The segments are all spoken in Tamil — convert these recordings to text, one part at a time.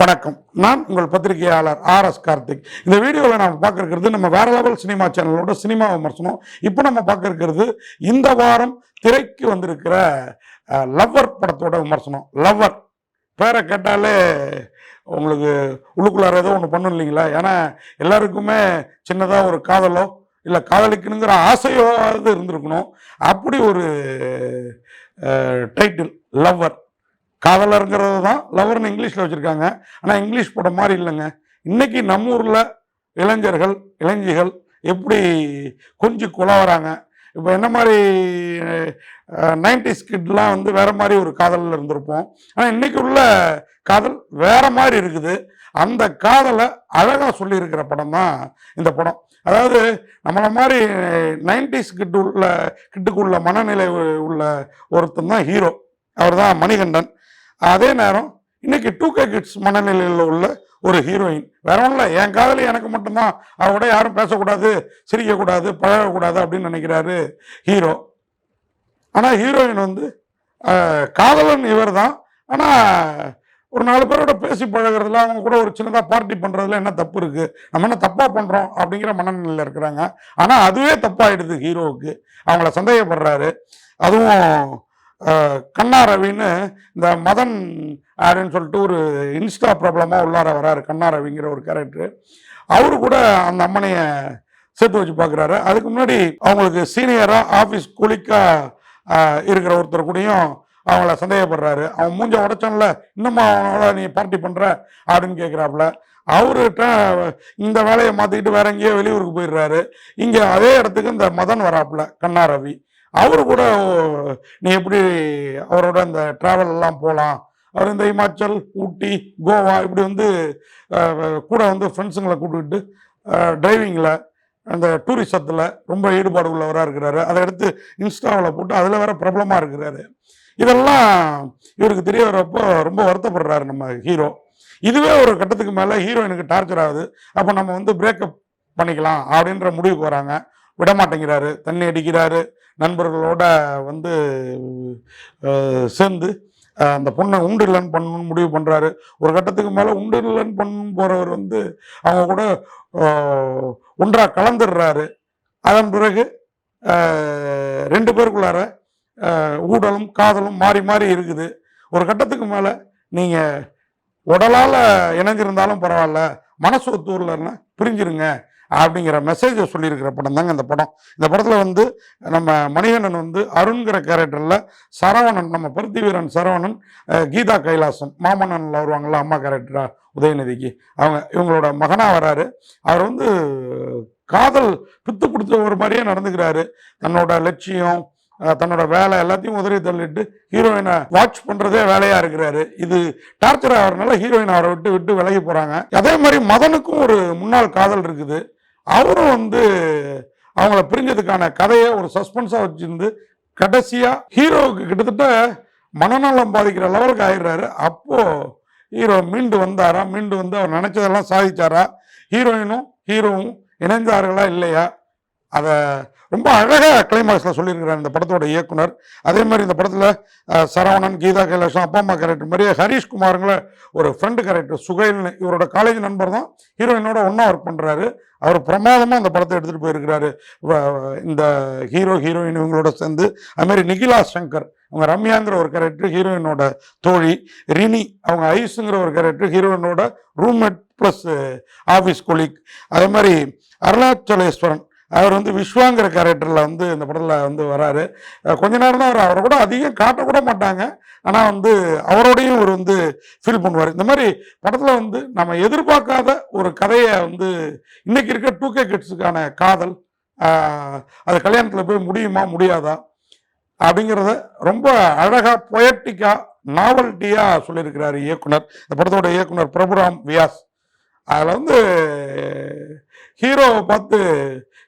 வணக்கம். நான் உங்கள் பத்திரிகையாளர் ஆர் எஸ் கார்த்திக். இந்த வீடியோவில் நம்ம பார்க்க இருக்கிறது நம்ம வேற லெவல் சினிமா சேனலோட சினிமா விமர்சனம். இப்போ நம்ம பார்க்க இருக்கிறது இந்த வாரம் திரைக்கு வந்திருக்கிற லவ்வர் படத்தோட விமர்சனம். லவ்வர். பேரை கேட்டாலே உங்களுக்கு உள்ளுக்குள்ளார ஏதோ ஒன்று பண்ணும் இல்லைங்களா? ஏன்னா எல்லாருக்குமே சின்னதாக ஒரு காதலோ இல்லை காதலிக்கணுங்கிற ஆசையோடு இருந்திருக்கணும். அப்படி ஒரு டைட்டில் லவ்வர். காதலருங்கிறது தான் லவர்னு இங்கிலீஷில் வச்சுருக்காங்க. ஆனால் இங்கிலீஷ் படம் மாதிரி இல்லைங்க. இன்றைக்கி நம்ம ஊரில் இளைஞர்கள் இளைஞிகள் எப்படி கொஞ்சம் குலவராங்க இப்போ என்ன மாதிரி நைன்டிஸ் கிட்லாம் வந்து வேறு மாதிரி ஒரு காதலில் இருந்திருப்போம். ஆனால் இன்றைக்கி உள்ள காதல் வேறு மாதிரி இருக்குது. அந்த காதலை அழகாக சொல்லியிருக்கிற படம் தான் இந்த படம். அதாவது நம்மளை மாதிரி நைன்டிஸ் கிட்டு உள்ள கிட்டுக்குள்ள மனநிலை உள்ள ஒருத்தன் தான் ஹீரோ அவர் தான் மணிகண்டன். அதே நேரம் இன்னைக்கு டூ கே கிட்ஸ் மனநிலையில் உள்ள ஒரு ஹீரோயின் வேற ஒன்றும் இல்லை என் காதலி எனக்கு மட்டும்தான். அவரோட யாரும் பேசக்கூடாது சிரிக்கக்கூடாது பழகக்கூடாது அப்படின்னு நினைக்கிறாரு ஹீரோ ஆனால் ஹீரோயின் வந்து காதலன் இவர் தான் ஆனால் ஒரு நாலு பேரோட பேசி பழகுறதுல அவங்க கூட ஒரு சின்னதாக பார்ட்டி பண்ணுறதுல என்ன தப்பு இருக்குது நம்ம என்ன தப்பாக பண்ணுறோம் அப்படிங்கிற மனநிலையில் இருக்கிறாங்க. ஆனால் அதுவே தப்பாகிடுது ஹீரோவுக்கு அவங்கள சந்தேகப்படுறாரு. அதுவும் கண்ணா ரவின்னு இந்த மதன் ஆடுன்னு சொல்லிட்டு ஒரு இன்ஸ்டா ப்ராப்ளமாக உள்ளார வராரு கண்ணா ரவிங்கிற ஒரு கேரக்டர் அவரு கூட அந்த அம்மனைய சேர்த்து வச்சு பார்க்குறாரு. அதுக்கு முன்னாடி அவங்களுக்கு சீனியராக ஆஃபீஸ் குளிக்காக இருக்கிற ஒருத்தர் கூடயும் அவங்கள சந்தேகப்படுறாரு. அவன் மூஞ்ச உடைச்சான்ல இன்னமும் அவனோட நீ பார்ட்டி பண்ணுற அப்படின்னு கேட்குறாப்புல அவர்கிட்ட இந்த வேலையை மாற்றிக்கிட்டு வேற எங்கேயோ வெளியூருக்கு போயிடுறாரு. இங்கே அதே இடத்துக்கு இந்த மதன் வராப்புல கண்ணா ரவி. அவர் கூட ஓ, நீ எப்படி அவரோட அந்த ட்ராவல் எல்லாம் போகலாம் அவர் இந்த இமாச்சல் ஊட்டி கோவா இப்படி வந்து கூட வந்து ஃப்ரெண்ட்ஸுங்களை கூப்பிட்டுக்கிட்டு டிரைவிங்கில் அந்த டூரிசத்தில் ரொம்ப ஈடுபாடு உள்ளவராக இருக்கிறாரு. அதை எடுத்து இன்ஸ்டாவில் போட்டு அதில் வேற பிரபலமாக இருக்கிறாரு. இதெல்லாம் இவருக்கு தெரிய வரப்போ ரொம்ப வருத்தப்படுறாரு நம்ம ஹீரோ இதுவே ஒரு கட்டத்துக்கு மேலே ஹீரோயினுக்கு டார்ச்சர் ஆகுது. அப்போ நம்ம வந்து பிரேக்கப் பண்ணிக்கலாம் அப்படின்ற முடிவுக்கு வராங்க. விட மாட்டேங்கிறாரு தண்ணி அடிக்கிறாரு. நண்பர்களோட வந்து சேர்ந்து அந்த பொண்ணை உண்டு இல்லைன்னு பண்ணணும்னு முடிவு பண்ணுறாரு ஒரு கட்டத்துக்கு மேலே உண்டு இல்லைன்னு பண்ணணும் போகிறவர் வந்து அவங்க கூட ஒன்றாக கலந்துடுறாரு. அதன் பிறகு ரெண்டு பேருக்குள்ளார ஊடலும் காதலும் மாறி மாறி இருக்குது. ஒரு கட்டத்துக்கு மேலே நீங்கள் உடலால் இணைஞ்சிருந்தாலும் பரவாயில்ல மனசு ஒத்தூர்லன்னா பிரிஞ்சிருங்க. அப்படிங்கிற மெசேஜை சொல்லியிருக்கிற படம் தாங்க இந்த படம். இந்த படத்தில் வந்து நம்ம மணிகண்டன் வந்து அருண்கிற கேரக்டரில் சரவணன் நம்ம பருத்தி வீரன் சரவணன் கீதா கைலாசம் மாமன்னனில் வருவாங்கள்ல அம்மா கேரக்டராக உதயநிதிக்கு. அவங்க இவங்களோட மகனாக வராரு. அவர் வந்து காதல் பித்து பிடிச்ச ஒரு மாதிரியே நடந்துக்கிறாரு. தன்னோட லட்சியம் தன்னோட வேலை எல்லாத்தையும் உதறி தள்ளிட்டு ஹீரோயினை வாட்ச் பண்ணுறதே வேலையாக இருக்கிறாரு. இது டார்ச்சர் ஆகிறதுனால ஹீரோயின் அவரை விட்டு விட்டு விலகி போகிறாங்க அதே மாதிரி மதனுக்கும் ஒரு முன்னாள் காதல் இருக்குது. அவரும் வந்து அவங்கள பிரிஞ்சதுக்கான கதையை ஒரு சஸ்பென்ஸாக வச்சிருந்து கடைசியாக ஹீரோவுக்கு கிட்டத்தட்ட மனநலம் பாதிக்கிற லெவலுக்கு ஆயிடுறாரு. அப்போது ஹீரோ மீண்டு வந்தாரா? மீண்டு வந்து அவர் நினச்சதெல்லாம் சாதிச்சாரா? ஹீரோயினும் ஹீரோவும் இணைந்தார்களா இல்லையா? அதை ரொம்ப அழகாக கிளைமாக்ஸில் சொல்லியிருக்கிறார் இந்த படத்தோட இயக்குனர். அதே மாதிரி இந்த படத்தில் சரவணன் கீதா கைலாசம் அப்பா அம்மா கேரக்டர் மாதிரியே ஹரீஷ் குமாருங்கள ஒரு ஃப்ரெண்டு கேரக்டர் சுகைல்னு. இவரோட காலேஜ் நண்பர் தான். ஹீரோயினோட ஒன்றா ஒர்க் பண்ணுறாரு அவர் பிரமாதமாக அந்த படத்தை எடுத்துகிட்டு போயிருக்கிறாரு. வ- இந்த ஹீரோ ஹீரோயின் இவங்களோட சேர்ந்து. அதுமாரி நிகிலா சங்கர் அவங்க ரம்யாங்கிற ஒரு கேரக்டர் ஹீரோயினோட தோழி. ரினி அவங்க ஐஸுங்கிற ஒரு கேரக்டர் ஹீரோயினோட ரூம்மேட் ப்ளஸ் ஆஃபீஸ் கொலீக் அதே மாதிரி அருணாச்சலேஸ்வரன் அவர் வந்து விஸ்வாங்கிற கேரக்டரில் வந்து இந்த படத்தில் வந்து வராரு. கொஞ்ச நேரம் தான் அவர் அவரை கூட அதிகம் காட்டக்கூட மாட்டாங்க. ஆனால் வந்து அவரோடையும் ஒரு வந்து ஃபீல் பண்ணுவார். இந்த மாதிரி படத்தில் வந்து நம்ம எதிர்பார்க்காத ஒரு கதையை வந்து இன்றைக்கி இருக்க டூ கே கிட்ஸுக்கான காதல் அது கல்யாணத்தில் போய் முடியுமா முடியாதா அப்படிங்கிறத ரொம்ப அழகாக பொயட்டிக்காக நாவல்ட்டியாக சொல்லியிருக்கிறார் இயக்குனர். இந்த படத்தோட இயக்குனர் பிரபுராம் வியாஸ். அதில் வந்து ஹீரோவை பார்த்து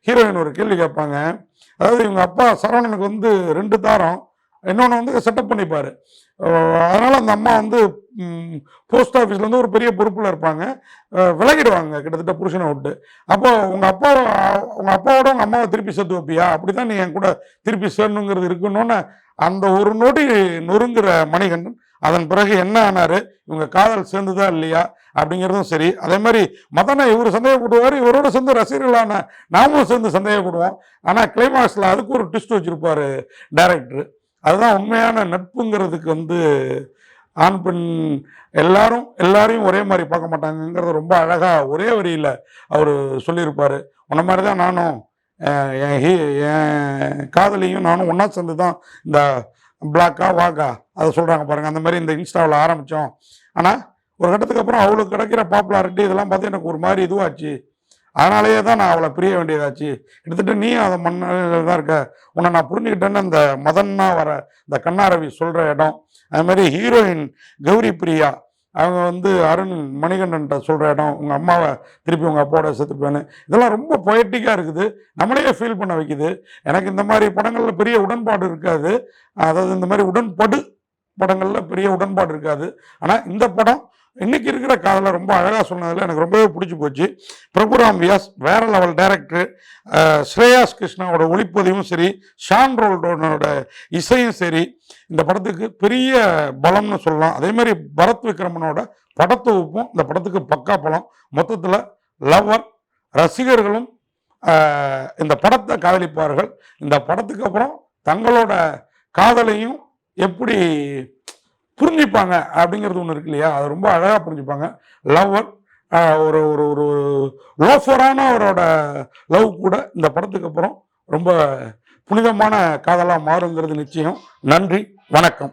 ஹீரோயின் ஒரு கேள்வி கேட்பாங்க. அதாவது இவங்க அப்பா சரவணனுக்கு வந்து ரெண்டு தாரம் இன்னொன்று வந்து செட்டப் பண்ணிப்பார். அதனால் அந்த அம்மா வந்து போஸ்ட் ஆஃபீஸ்லேருந்து ஒரு பெரிய பொறுப்பில் இருப்பாங்க. விலகிடுவாங்க கிட்டத்தட்ட புருஷனை விட்டு. அப்போ உங்கள் அப்பா உங்கள் அப்பாவோட உங்கள் அம்மாவை திருப்பி சேர்த்து வைப்பியா? அப்படி தான் நீ என் கூட திருப்பி சேரணுங்கிறது இருக்கணும்னு அந்த ஒரு நொடி நொறுங்குற மணிகண்டன் அதன் பிறகு என்ன ஆனார்? இவங்க காதல் சேர்ந்துதா இல்லையா? அப்படிங்கிறதும் சரி. அதே மாதிரி மதனை இவர் சந்தேகப்படுவார் இவரோட சேர்ந்து ரசிகர்களான நாமும் சேர்ந்து சந்தேகப்படுவோம். ஆனால் கிளைமாக்ஸில் அதுக்கு ஒரு ட்விஸ்ட் வச்சுருப்பார் டைரக்டர் அதுதான் உண்மையான நட்புங்கிறதுக்கு வந்து ஆண் பெண் எல்லாரும் எல்லாரையும் ஒரே மாதிரி பார்க்க மாட்டாங்கங்கிறத ரொம்ப அழகாக ஒரே வரியில் அவர் சொல்லியிருப்பார். உன்ன மாதிரி தான் நானும் என் ஹீ என் காதலியும் நானும் ஒன்றா சேர்ந்து தான் இந்த பிளாக்கா வாக்கா அதை சொல்கிறாங்க பாருங்கள் அந்த மாதிரி இந்த இன்ஸ்டாவில் ஆரம்பித்தோம் ஆனால் ஒரு கட்டத்துக்கு அப்புறம் அவளுக்கு கிடைக்கிற பாப்புலாரிட்டி இதெல்லாம் பார்த்து எனக்கு ஒரு மாதிரி இதுவாச்சு. அதனாலேயே தான் நான் அவளை பிரிய வேண்டியதாச்சு. கிட்டத்தட்ட நீ அதை மண்ணில் தான் இருக்க. உன்னை நான் புரிஞ்சுக்கிட்டேன்னு இந்த மதன்னா வர இந்த கண்ணாரவி சொல்கிற இடம். அது மாதிரி ஹீரோயின் கௌரி பிரியா. அவங்க வந்து அருண் மணிகண்டன்ட்ட சொல்கிற இடம் உங்கள் அம்மாவை திருப்பி உங்கள் அப்பாவோட செத்துப்பேன்னு இதெல்லாம் ரொம்ப பொயட்டிக்காக இருக்குது. நம்மளையே ஃபீல் பண்ண வைக்குது. எனக்கு இந்த மாதிரி படங்களில் பெரிய உடன்பாடு இருக்காது. அதாவது இந்த மாதிரி உடன்பாடு படங்களில் பெரிய உடன்பாடு இருக்காது. ஆனால் இந்த படம் இன்னைக்கு இருக்கிற காதலை ரொம்ப அழகாக சொன்னதில் எனக்கு ரொம்பவே பிடிச்சி போச்சு. பிரபுராம் வியாஸ் வேற லெவல் டைரக்டர் ஸ்ரேயாஸ் கிருஷ்ணாவோட ஒளிப்பதிவும் சரி ஷான் ரோல்டோனோட இசையும் சரி இந்த படத்துக்கு பெரிய பலம்னு சொல்லலாம். அதே மாதிரி பரத் விக்ரமனோட படத்தொகுப்பும் இந்த படத்துக்கு பக்கா பலம். மொத்தத்தில் லவ்வர் ரசிகர்களும் இந்த படத்தை காதலிப்பார்கள். இந்த படத்துக்கு அப்புறம் தங்களோட காதலையும் எப்படி புரிஞ்சுப்பாங்க அப்படிங்கிறது ஒன்று இருக்கு இல்லையா? அது ரொம்ப அழகாக புரிஞ்சுப்பாங்க. லவ்வர் ஒரு ஒரு ஒரு லோஃபரான அவரோட லவ் கூட இந்த படத்துக்கு அப்புறம் ரொம்ப புனிதமான காதலாக மாறுங்கிறது நிச்சயம். நன்றி வணக்கம்.